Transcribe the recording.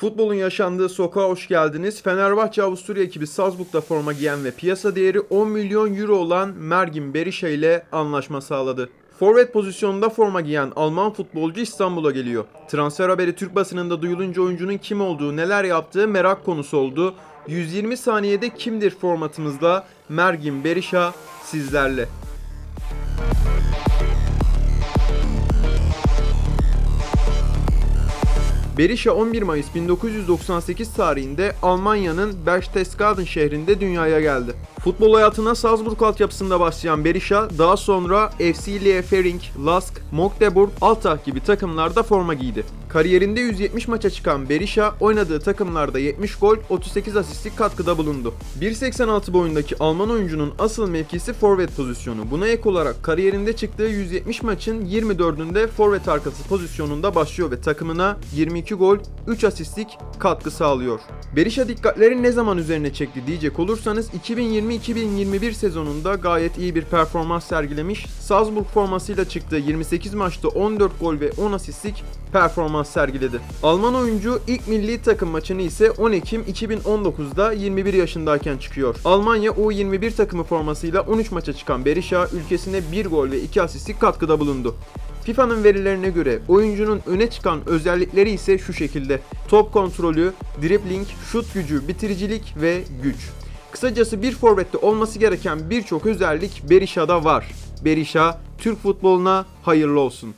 Futbolun yaşandığı sokağa hoş geldiniz. Fenerbahçe Avusturya ekibi Salzburg'da forma giyen ve piyasa değeri 10 milyon euro olan Mergin Berisha ile anlaşma sağladı. Forvet pozisyonunda forma giyen Alman futbolcu İstanbul'a geliyor. Transfer haberi Türk basınında duyulunca oyuncunun kim olduğu, neler yaptığı merak konusu oldu. 120 saniyede kimdir formatımızda Mergin Berisha sizlerle. Berisha 11 Mayıs 1998 tarihinde Almanya'nın Berchtesgaden şehrinde dünyaya geldi. Futbol hayatına Salzburg altyapısında başlayan Berisha daha sonra FC Liefering, Lask, Magdeburg, Altach gibi takımlarda forma giydi. Kariyerinde 170 maça çıkan Berisha oynadığı takımlarda 70 gol, 38 asistlik katkıda bulundu. 1.86 boyundaki Alman oyuncunun asıl mevkisi forvet pozisyonu. Buna ek olarak kariyerinde çıktığı 170 maçın 24'ünde forvet arkası pozisyonunda başlıyor ve takımına 22 gol, 3 asistlik katkı sağlıyor. Berisha dikkatleri ne zaman üzerine çekti diyecek olursanız 2020-2021 sezonunda gayet iyi bir performans sergilemiş. Salzburg formasıyla çıktığı 28 maçta 14 gol ve 10 asistlik performans sergiledi. Alman oyuncu ilk milli takım maçını ise 10 Ekim 2019'da 21 yaşındayken çıkıyor. Almanya U21 takımı formasıyla 13 maça çıkan Berisha ülkesine 1 gol ve 2 asistlik katkıda bulundu. FIFA'nın verilerine göre oyuncunun öne çıkan özellikleri ise şu şekilde. Top kontrolü, dribbling, şut gücü, bitiricilik ve güç. Kısacası bir forvette olması gereken birçok özellik Berisha'da var. Berisha Türk futboluna hayırlı olsun.